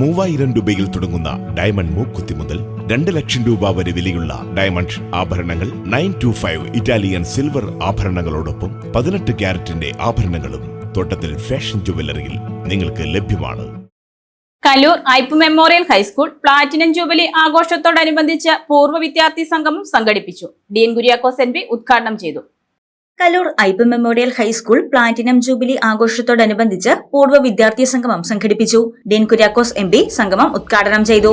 മൂവായിരം രൂപയിൽ തുടങ്ങുന്ന ഡയമണ്ട് മൂക്കുത്തി മുതൽ രണ്ട് ലക്ഷം രൂപ വരെ വിലയുള്ള ഡയമണ്ട് ആഭരണങ്ങൾ nine two five Italian silver ആഭരണങ്ങളോടൊപ്പം പതിനെട്ട് ക്യാരറ്റിന്റെ ആഭരണങ്ങളും തോട്ടത്തിൽ ഫാഷൻ ജുവലറിയിൽ നിങ്ങൾക്ക് ലഭ്യമാണ്. Kaloor Aipe memorial high school platinum jubilee ആഘോഷത്തോടനുബന്ധിച്ച് പൂർവ വിദ്യാർത്ഥി സംഗമം സംഘടിപ്പിച്ചു. ഡീൻ കുര്യാക്കോസ് എൻ ഉദ്ഘാടനം ചെയ്തു. Kaloor Aipe memorial high school platinum jubilee ആഘോഷത്തോടനുബന്ധിച്ച് പൂർവ വിദ്യാർത്ഥി സംഗമം സംഘടിപ്പിച്ചു. ഡീൻ കുര്യാക്കോസ് എം പി സംഗമം ഉദ്ഘാടനം ചെയ്തു.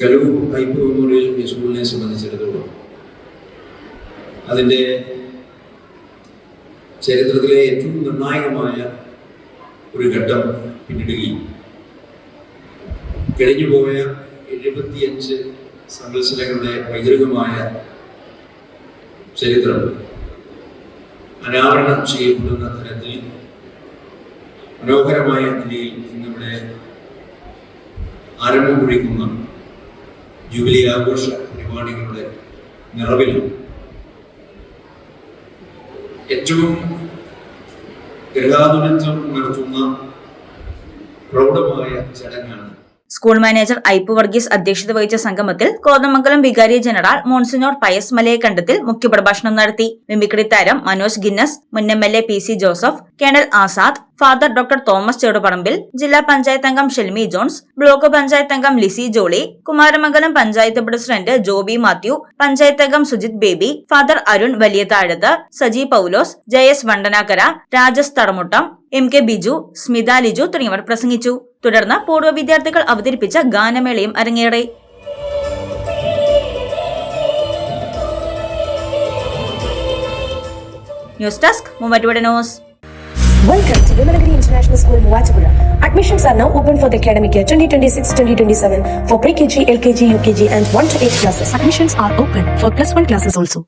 കലൂർ ഹൈപ്പ് മെമ്മോറിയൽ ഹൈസ്കൂളിനെ സംബന്ധിച്ചിടത്തോളം അതിന്റെ ചരിത്രത്തിലെ ഏറ്റവും നിർണായകമായ ഒരു ഘട്ടം പിന്നിടുകയും കഴിഞ്ഞുപോയ എഴുപത്തിയഞ്ച് സംവത്സരങ്ങളുടെ പൈതൃകമായ ചരിത്രം അനാവരണം ചെയ്യപ്പെടുന്ന തരത്തിൽ മനോഹരമായ നിലയിൽ ഇന്നിവിടെ ആരംഭം കുറിക്കുന്ന ജൂബിലി ആഘോഷ പരിപാടികളുടെ നിറവിൽ ഏറ്റവും ഗ്രഹാതുരത്വം ഉണർത്തുന്ന പ്രൗഢമായ ചടങ്ങാണ് സ്കൂൾ മാനേജർ ഐപ്പ് വർഗീസ് അധ്യക്ഷത വഹിച്ച സംഗമത്തിൽ കോതമംഗലം വികാരി ജനറൽ മോൺസിനോർ പയസ് മലയക്കണ്ടത്തിൽ മുഖ്യപ്രഭാഷണം നടത്തി. മിമിക്രി താരം മനോജ് ഗിന്നസ് മുൻ M L A P C Joseph colonel Azad father doctor Thomas Cheruparambil ജില്ലാ പഞ്ചായത്ത് അംഗം ഷെൽമി ജോൺസ് ബ്ലോക്ക് പഞ്ചായത്ത് അംഗം ലിസി ജോളി കുമാരമംഗലം പഞ്ചായത്ത് പ്രസിഡന്റ് ജോബി മാത്യു പഞ്ചായത്ത് അംഗം Sujith Baby father Arun Valiya Thazhath Saji Paulose Jayas Vandanakkara Rajas Thadamuttam M K Biju Smitha Liju തുടങ്ങിയവർ പ്രസംഗിച്ചു. തുടർന്ന് പൂർവ വിദ്യാർത്ഥികൾ അവതരിപ്പിച്ച ഗാനമേളയും അരങ്ങേറി. News desk Muvattupuzha news. Welcome to Vimalagiri International School, Muatupura. Admissions are now open for the academic year 2026-2027 for pre-KG, LKG, UKG and 1 to 8 classes. Admissions are open for plus one classes also.